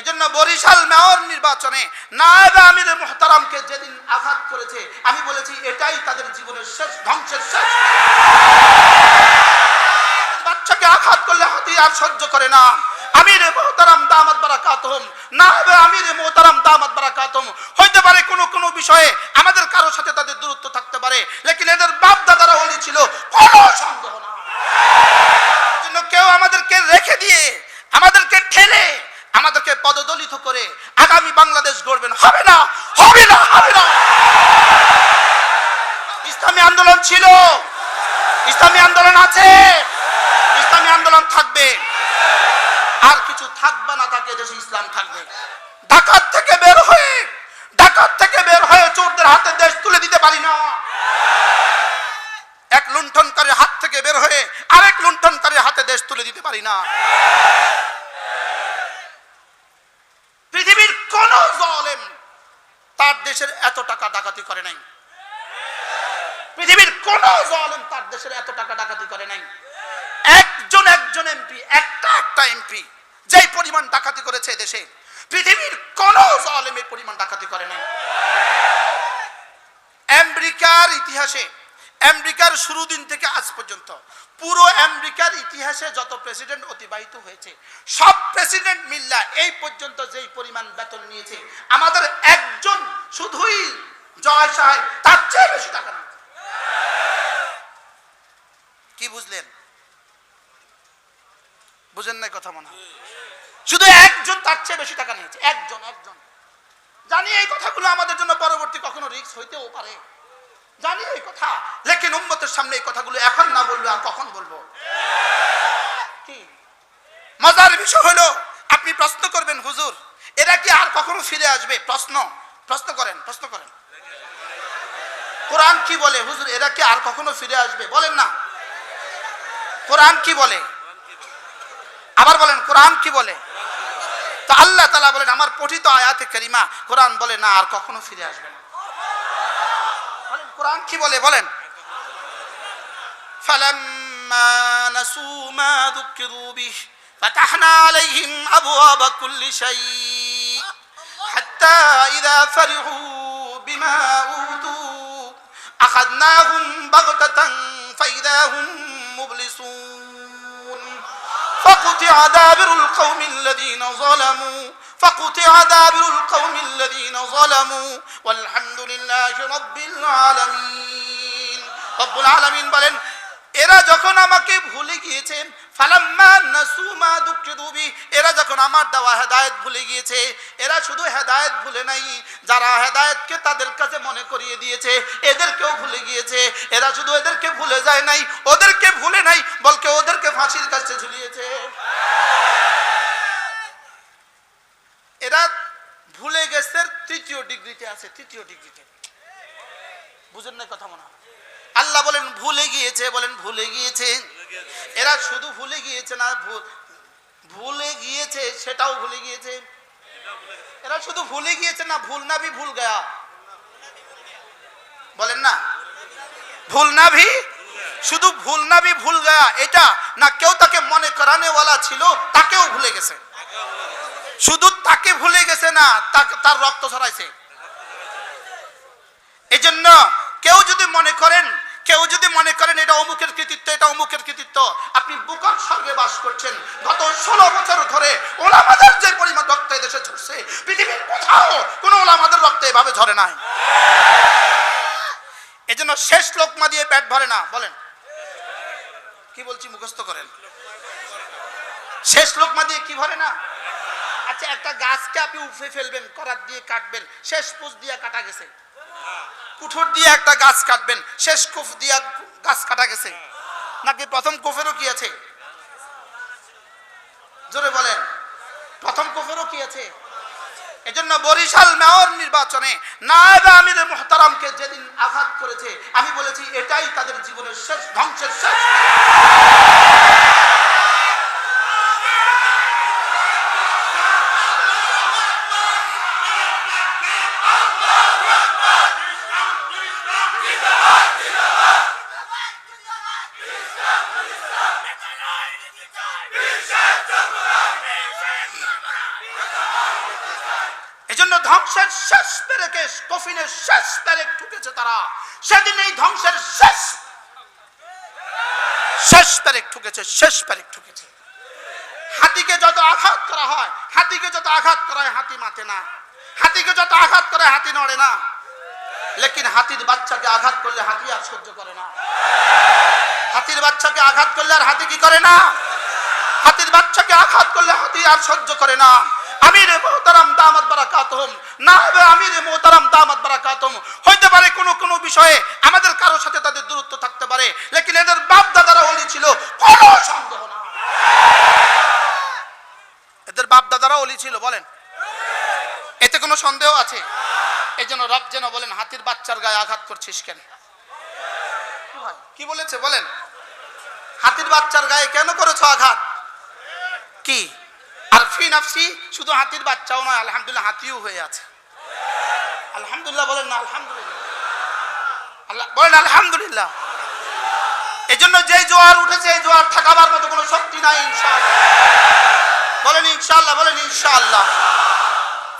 এজন্য বরিশাল মেয়র নির্বাচনে নায়েব আমির মোহতারামকে যেদিন আঘাত করেছে, আমি বলেছি এটাই তাদের জীবনের শেষ, ধ্বংসের শেষ। বাচ্চাকে আঘাত করলে হাতি আর সহ্য করে না। আমির মোহতারাম দামাত বারাকাতহম নায়েব আমির মোহতারাম দামাত বারাকাতহম হইতে পারে কোনো কোনো বিষয়ে আমাদের কারোর সাথে তাদের দূরত্ব থাকতে পারে, লেকিন এদের বাপ দাদারা অলি ছিল, কোনো সন্দেহ না জন্য কেউ আমাদেরকে রেখে দিয়ে আমাদেরকে ঠেলে আমাদেরকে পদদলিত করে আগামী বাংলাদেশ গড়বেন। হবে না হবে না হবে না। ইসলামী আন্দোলন ছিল। ইসলামী আন্দোলন আছে। ইসলামী আন্দোলন থাকবে। আর কিছু থাকবে না তাকে দেশে ইসলাম থাকবে। ঢাকার থেকে বের হয়ে ঢাকার থেকে বের হয়ে চোরদের হাতে দেশ তুলে দিতে পারি না। এক লুণ্ঠনকারীর হাত থেকে বের হয়ে আরেক লুণ্ঠনকারীর হাতে দেশ তুলে দিতে পারি না পৃথিবীর কোন জলেম তার দেশের এত টাকা ডাকাতি করে নাই। পৃথিবীর কোন জলম তার দেশের এত টাকা ডাকাতি করে নাই। একজন একজন এমপি, একটা একটা এমপি যে পরিমাণ ডাকাতি করেছে দেশে, পৃথিবীর কোন জলেমের পরিমাণ ডাকাতি করে নাই। আমেরিকার ইতিহাসে আমেরিকার শুরু দিন থেকে আজ পর্যন্ত পুরো আমেরিকার ইতিহাসে যত প্রেসিডেন্ট অতিবাহিত হয়েছে, সব প্রেসিডেন্ট মিল্লা এই পর্যন্ত যেই পরিমাণ বেতন নিয়েছে, আমাদের একজন শুধুই জয় সাহেব তার চেয়ে বেশি টাকা কি বুঝলেন? বুঝেন নাই কথা মনে? শুধু একজন তার চেয়ে বেশি টাকা নিয়েছে, একজন একজন। জানি এই কথাগুলো আমাদের জন্য পরবর্তী কখনো রিস্ক হইতেও পারে। জানি এই কথা। লেকিন উম্মতের সামনে এই কথাগুলো এখন না বলব আর কখন বলব? কি? মজার বিষয় হলো, আপনি প্রশ্ন করবেন, হুজুর, এরা কি আর কখনো ফিরে আসবে? প্রশ্ন। প্রশ্ন করেন প্রশ্ন করেন। কোরআন কি বলে? হুজুর, এরা কি আর কখনো ফিরে আসবে? বলেন না। কোরআন কি বলে? আবার বলেন, কোরআন কি বলে? তো আল্লাহ তালা বলেন, আমার পঠিত আয়াতে করিমা, কোরআন বলে না, আর কখনো ফিরে আসবে না। কোরআন কি বলে বলেন فلما نسوا ما ذكروا به فتحنا عليهم أبواب كل شيء حتى إذا فرحوا بما أوتوا أخذناهم بغتة فإذا هم مبلسون فقطع دابر القوم الذين ظلموا فقطع دابر القوم الذين ظلموا والحمد لله رب العالمين رب العالمين বলেন এরা যখন আমাকে ভুলে গিয়েছে ফালাম্মা নাসুমা দুঃখিদুবি এরা যখন আমার দেওয়া হেদায়েত ভুলে গিয়েছে এরা শুধু হেদায়েত ভুলে নাই যারা হেদায়েতকে তাদের কাছে মনে করিয়ে দিয়েছে এদেরকেও ভুলে গিয়েছে এরা শুধু এদেরকে ভুলে যায় নাই ওদেরকে ভুলে নাই বলকে ওদেরকে ফাঁসির কাছে ঝুলিয়েছে এরা ভুলে গেছে তৃতীয় ডিগ্রিতে আছে তৃতীয় ডিগ্রিতে। বুঝেন না কথা মনে হয়? আল্লাহ বলেন ভুলে গিয়েছে বলেন ভুলে গিয়েছে। এরা শুধু ভুলে গিয়েছে না ভু- ভুলে গিয়েছে সেটাও ভুলে গিয়েছে। এরা শুধু ভুলে গিয়েছে না ভুল না ভি ভুল গয়া। বলেন না? ভুল না ভি শুধু ভুল না ভি ভুল গয়া এটা না কেউ তাকে মনে করানে ওয়ালা ছিল তাকেও ভুলে গেছে। শুধু তাকে ভুলে গেছে না তার রক্ত ছড়াইছে। এই জন্য কেউ যদি মনে করেন, কেউ যদি মনে করেন এটা অমুকের কৃতিত্ব, এটা অমুকের কৃতিত্ব, আপনি বুকর স্বর্গে বাস করছেন। গত ষোলো বছর ধরে ওলামাদের যে পরিমাণ রক্ত এদেশে ঝরছে, পৃথিবীর কোথাও কোন ওলামাদের রক্ত এভাবে ঝরে নাই। এজন্য শেষ লোকমা দিয়ে পেট ভরে না, বলেন। কি বলছি, মুখস্থ করেন। শেষ লোকমা দিয়ে কি ভরে না? আচ্ছা একটা গাছকে আপনি উফে ফেলবেন করার দিয়ে কাটবেন, শেষ পুষ দিয়ে কাটা গেছে। কুঠোর দিয়ে একটা গাছ কাটবেন, শেষ কুফ দিয়ে গাছ কাটা গেছে। নাকি প্রথম কুফেরও কি আছে? জোরে বলেন, প্রথম কুফেরও কি আছে? এজন্য বরিশাল মেয়র নির্বাচনে নায়েব আমির মোহতারামকে যেদিন আঘাত করেছে, আমি বলেছি, এটাই তাদের জীবনের শেষ, ধ্বংসের শেষ। ধ্বংসের শেষ পেরেকে, কফিনের শেষ পেরেক ঠুকেছে তারা। সেদিন এই ধ্বংসের শেষ শেষ পেরেক ঠুকেছে, শেষ পেরেক ঠুকেছে। হাতিকে যত আঘাত করা হয়, হাতিকে যত আঘাত করা হয়, হাতি মাতে না। হাতিকে যত আঘাত করে, হাতি নড়ে না। লেকিন হাতির বাচ্চাকে আঘাত করলে হাতি আর সহ্য করে না। হাতির বাচ্চাকে আঘাত করলে আর হাতি কি করে না? হাতির বাচ্চাকে আঘাত করলে হাতি আর সহ্য করে না। আমিরে মোহতারাম দামাত বারাকাতহুম। না হবে আমিরে মোহতারাম দামাত বারাকাতহুম। হইতে পারে কোনো কোনো বিষয়ে আমাদের কারোর সাথে তাদের দূরত্ব থাকতে পারে, লেকিন এদের বাপ দাদারা অলি ছিল, কোনো সন্দেহ না এদের বাপ দাদারা অলি ছিল, বলেন। এতে কোনো সন্দেহ আছে? এই জন্য রব যেন বলেন, হাতির বাচ্চার গায়ে আঘাত করছিস কেন? কি বলেছে? বলেন। হাতির বাচ্চার গায়ে কেন করেছ আঘাত? কি? আর ফি নাফসি, শুধু হাতির বাচ্চাও নয়, আলহামদুলিল্লাহ হাতিও হয়ে আছে। আলহামদুলিল্লাহ বলেন না, আলহামদুলিল্লাহ। আল্লাহ, বলেন আলহামদুলিল্লাহ। এই জন্য যে জোয়ার উঠেছে, এই জোয়ার ঠেকাবার মতো কোনো শক্তি নাই, ইনশাআল্লাহ। বলেন ইনশাআল্লাহ বলেন ইনশাআল্লাহ।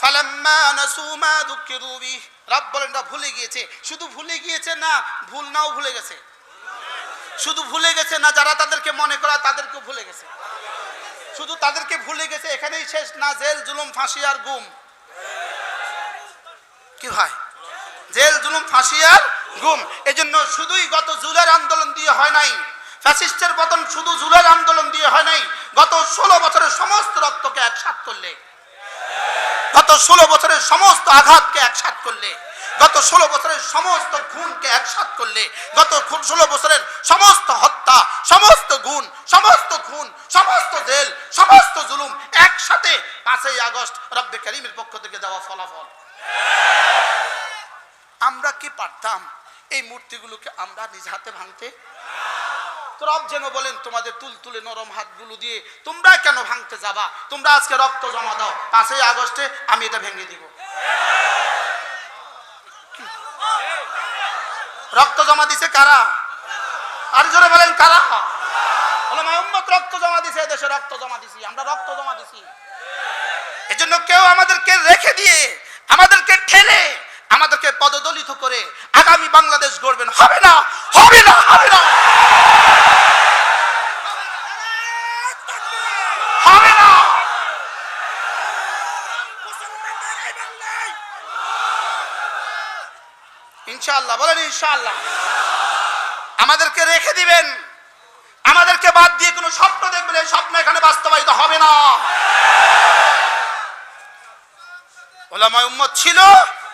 ফালাম্মা নাসু মা যুকিরু বিহ রব বলেন না ভুলে গিয়েছে। শুধু ভুলে গিয়েছে না ভুল নাও ভুলে গেছে। শুধু ভুলে গেছে না, যারা তাদেরকে মনে করা তাদেরকে ভুলে গেছে। শুধু তাদেরকে ভুলে গেছে, এখানেই শেষ না, জেল, জুলুম, ফাঁসি আর গুম। কি ভাই? জেল, জুলুম, ফাঁসি আর গুম। এজন্য শুধুই গত জুলের আন্দোলন দিয়ে হয় নাই। ফ্যাসিস্টের পতন শুধু জুলের আন্দোলন দিয়ে হয় নাই। গত ষোলো বছরের সমস্ত রক্তকে একসাথ করলে। গত ষোলো বছরের সমস্ত আঘাতকে একসাথ করলে। গত ষোলো বছরের সমস্ত খুনকে একসাথ করলে। গত ষোলো বছরের সমস্ত হত্যা, সমস্ত গুণ, সমস্ত সমস্ত জেল, সমস্ত জুলুম একসাথে পাঁচই আগস্ট রব্বে করিমের পক্ষ থেকে দেওয়া ফলাফল। আমরা কি পারতাম এই মূর্তিগুলোকে আমরা নিজ হাতে ভাঙতে? রব যেন বলেন, তোমাদের তুলতুলে নরম হাতগুলো দিয়ে তোমরা কেন ভাঙতে যাবা? তোমরা আজকে রক্ত জমা দাও, পাঁচই আগস্টে আমি এটা ভেঙে দিব। রক্ত জমা দিছে কারা? আর জোরে বলেন, কারা? আমাদেরকে পদদলিত করে আগামী বাংলাদেশ গড়বেন। হবে না হবে না হবে না। হবে ইনশাআল্লাহ, বলেন ইনশাআল্লাহ। আমাদেরকে রেখে দিবেন। আমাদেরকে বাদ দিয়ে কোনো স্বপ্ন দেখবেন, এই স্বপ্ন এখানে বাস্তবায়িত হবে না। ওলামায় উম্মত ছিল,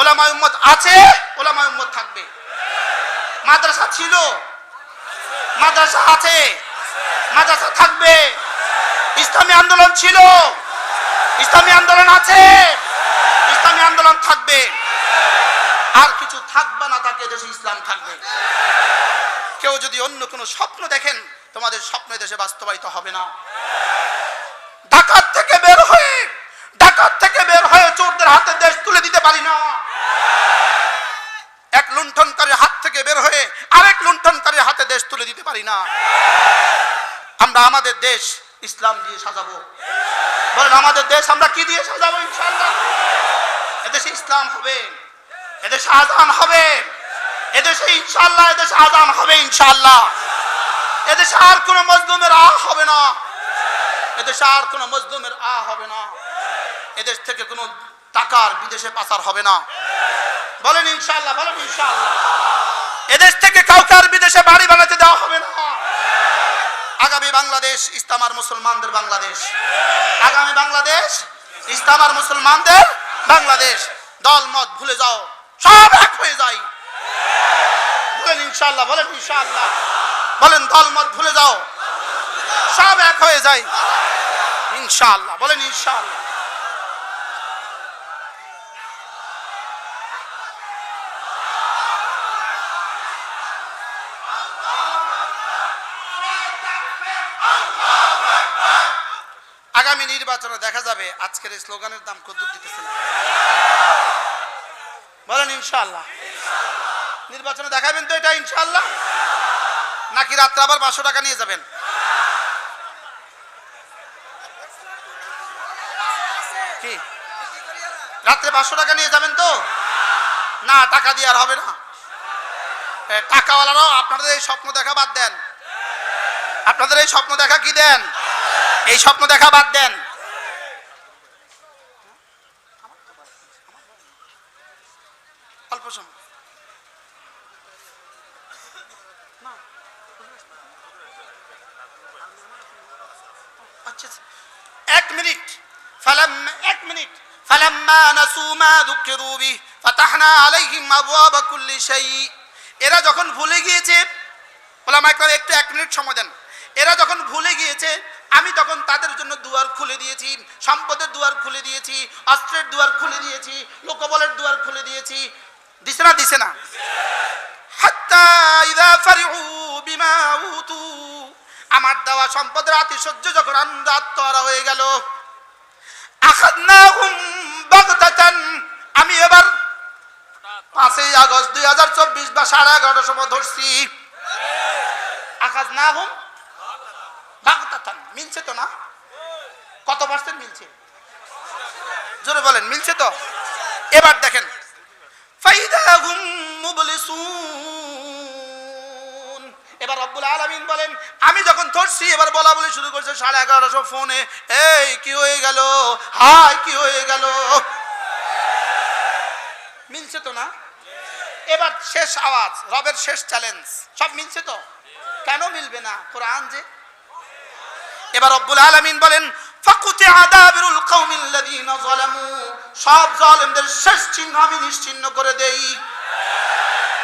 ওলামায় উম্মত আছে, ওলামায় উম্মত থাকবে। মাদ্রাসা ছিল, মাদ্রাসা আছে, মাদ্রাসা থাকবে। ইসলামী আন্দোলন ছিল, ইসলামী আন্দোলন আছে, ইসলামী আন্দোলন থাকবে। আর কিছু থাকবে না, তাকে দেশে ইসলাম থাকবে। কেউ যদি অন্য কোনো স্বপ্ন দেখেন তোমাদের স্বপ্ন দেশে বাস্তবায়িত হবে না। ঢাকার থেকে বের হয়ে, ঢাকার থেকে বের হয়ে চোরদের হাতে দেশ তুলে দিতে পারি না। এক লুণ্ঠনকারীর হাত থেকে বের হয়ে আরেক লুণ্ঠনকারীর হাতে দেশ তুলে দিতে পারি না। আমরা আমাদের দেশ ইসলাম দিয়ে সাজাবো। বলেন, আমাদের দেশ আমরা কি দিয়ে সাজাবো ইনশাআল্লাহ? এদেশে ইসলাম হবে, এদেশে আজান হবে, এদেশে ইনশাআল্লাহ, এদেশে আজান হবে ইনশাআল্লাহ। এদেশে আর কোনো মজলুমের আ হবে না। এদেশে আর কোনো মজলুমের আ হবে না। এদেশ থেকে কোনো টাকার বিদেশে পাচার হবে না। বলেন ইনশাআল্লাহ বলেন ইনশাআল্লাহ। এদেশ থেকে কাউকে আর বিদেশে বাড়ি বানাতে দেওয়া হবে না। আগামী বাংলাদেশ, ইসলাম মুসলমানদের বাংলাদেশ। আগামী বাংলাদেশ, ইসলাম আর মুসলমানদের বাংলাদেশ। দল, মত, ভুলে যাও। সব এক হয়ে যায়। বলেন ইনশাল্লাহ বলেন ইনশাআল্লাহ। বলেন দল মত ভুলে যাও। সব এক হয়ে যায়। ইনশাআল্লাহ, বলেন ইনশাআল্লাহ। আগামী নির্বাচনে দেখা যাবে, আজকের এই স্লোগানের দাম কত দিতেছে বলেন ইনশাআল্লাহ। নির্বাচনে দেখাবেন তো এটা ইনশাআল্লাহ? নাকি রাত্রে আবার পাঁচশো টাকা নিয়ে যাবেন? কি? রাত্রে পাঁচশো টাকা নিয়ে যাবেন তো? না, টাকা দিয়ে আর হবে না। টাকাওয়ালারাও আপনাদের এই স্বপ্ন দেখা বাদ দেন। আপনাদের এই স্বপ্ন দেখা কি দেন? এই স্বপ্ন দেখা বাদ দেন। অল্প সময়। আচ্ছা। এক মিনিট। ফালাম এক মিনিট। ফালাম্মা নাসু মা যুকিরু বিহি ফাতাহনা আলাইহিম আবওয়াবা কুল্লি শাই এরা যখন ভুলে গিয়েছে ওলামা একরাম, একটু এক মিনিট সময় দেন। এরা যখন ভুলে গিয়েছে, আমি তখন তাদের জন্য দুয়ার খুলে দিয়েছি, সম্পদের দুয়ার খুলে দিয়েছি, অস্ত্রের দুয়ার খুলে দিয়েছি, লোকবলের দুয়ার খুলে দিয়েছি। দিছে না দিছে না। হাত্তা ইদা ফারিহু আমার দেওয়া সম্পদের আতিশয্য যখন আমরা আত্মহারা হয়ে গেল। আমি এবার পাঁচই আগস্ট দুই হাজার চব্বিশ বা সাড়ে এগারোটার সময় ধরছি। আকাশ না হুম মিলছে তো না? কত পার্সেন্ট মিলছে? জোরে বলেন, মিলছে তো? এবার দেখেন। ফাইদাহুম মুবলিসুন। এবার রব্বুল আলামিন বলেন, আমি যখন ধরছি, এবার বলা বলে শুরু করছে সাড়ে সময় ফোনে। এই, কি হয়ে গেল? হাই, কি হয়ে গেল? মিলছে তো না? এবার শেষ আওয়াজ, রবের শেষ চ্যালেঞ্জ সব মিলছে তো? কেন মিলবে না? কোরআন যে। এবার রব্বুল আলামিন বলেন ফাকুতি আদাবিরুল কওমিল্লাযীনা যালামু। সব জালেমদের শেষ চিহ্ন আমি নিশ্চিহ্ন করে দেই।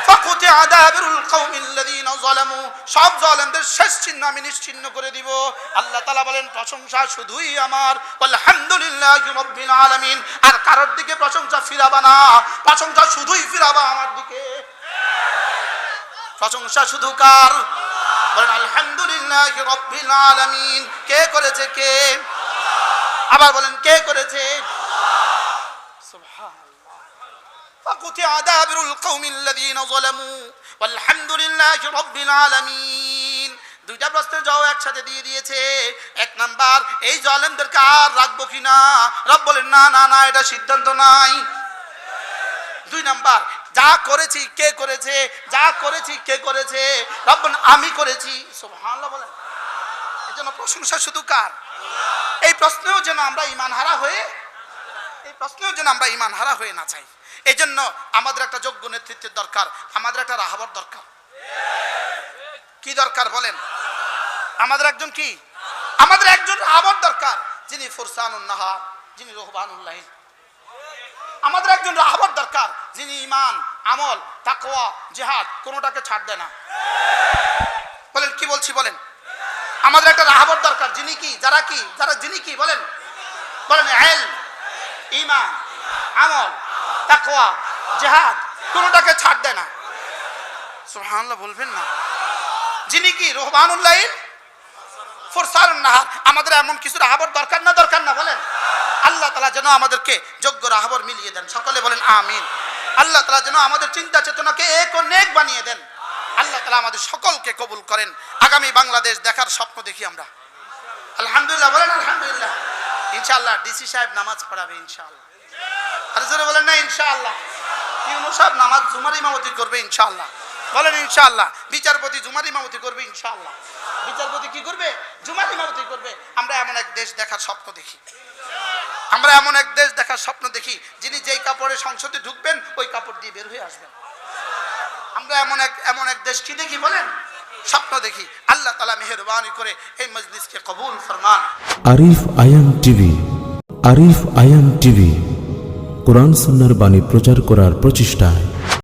ফাকুতি আদাবিরুল কওমিল্লাযীনা যালামু, সব জালেমদের শেষ চিহ্ন আমি নিশ্চিহ্ন করে দিব। আল্লাহ তাআলা বলেন, প্রশংসা শুধুই আমার। আলহামদুলিল্লাহি রাব্বিল আলামিন। আর কারোর দিকে প্রশংসা ফিরাবা না। প্রশংসা শুধুই ফিরাবা আমার দিকে। প্রশংসা শুধু কার? বলেন, আলহামদুলিল্লাহ রব্বিল আলামিন। কে করেছে কে? আবার বলেন, কে করেছে? সুবহানাল্লাহ فقطع دابر القوم الذين ظلموا والحمد لله رب العالمين দুইটা প্রশ্নের জবাব একসাথে দিয়ে দিয়েছে এক নাম্বার এই জলেমদেরকে আর রাখবো কিনা রব বলেন না না না এটা সিদ্ধান্ত নাই দুই নাম্বার যা করেছি কে করেছে যা করেছি কে করেছে রব্বন আমি করেছি সুবহানাল্লাহ বলেন এই জন্য প্রশংসা শুধু কার এই প্রশ্নেও যেন আমরা ইমান হারা হয়ে এই প্রশ্নেও যেন আমরা ইমান হারা হয়ে না চাই এই জন্য আমাদের একটা যোগ্য নেতৃত্বের দরকার, আমাদের একটা রাহাবর দরকার। কি দরকার বলেন? আমাদের একজন কি? আমাদের একজন রাহাবর দরকার, যিনি ফুরসানুন নাহার, যিনি রহবানুল্লাহ আমাদের একজন রাহবর দরকার, যিনি ইমান আমল, তাকওয়া, জেহাদ, কোনোটাকে ছাড় দেয় না। বলেন, কি বলছি বলেন? আমাদের একটা রাহবর দরকার, যিনি কি, যারা কি, যারা যিনি কি, বলেন? বলেন এল ইমান, আমল, তাকওয়া, জেহাদ, কোনোটাকে ছাড় দেয় না। সুবহানাল্লাহ বলবেন না। যিনি কি রহমানুল্লাহ ফোরসারুন নাহার। আমাদের এমন কিছু রাহাবর দরকার না দরকার না, বলেন। আল্লাহ তালা যেন আমাদেরকে যোগ্য রাহাবর মিলিয়ে দেন। সকলে বলেন, আমিন। আল্লাহ তালা যেন আমাদের চিন্তা চেতনাকে এক ও নেক বানিয়ে দেন। আল্লাহ তালা আমাদের সকলকে কবুল করেন। আগামী বাংলাদেশ দেখার স্বপ্ন দেখি আমরা। আলহামদুলিল্লাহ, বলেন আলহামদুলিল্লাহ। ইনশাআল্লাহ, ডিসি সাহেব নামাজ পড়াবে ইনশাআল্লাহ। আর জোরে বলেন, না, ইনশাআল্লাহ। ইউনু সাহেব নামাজ জুমার ইমামতি করবে ইনশাআল্লাহ। বলেন, ইনশাআল্লাহ। বিচারপতি জুমার ইমামতি করবে ইনশাআল্লাহ। বিচারপতি কি করবে? জুমার ইমামতি করবে। আমরা এমন এক দেশ দেখার স্বপ্ন দেখি। আমরা এমন এক দেশ দেখার স্বপ্ন দেখি, যিনি যেই কাপড়ে সংসদে ঢুকবেন, ওই কাপড় দিয়ে বের হয়ে আসবেন। আমরা এমন এক এমন এক দেশ কি দেখি, বলেন? স্বপ্ন দেখি। আল্লাহ তালা মেহরবানি করে এই মজলিসকে কবুল ফরমান। Arif Ayam TV, Arif Ayam TV. কোরআন সুন্নার বাণী প্রচার করার প্রচেষ্টায়।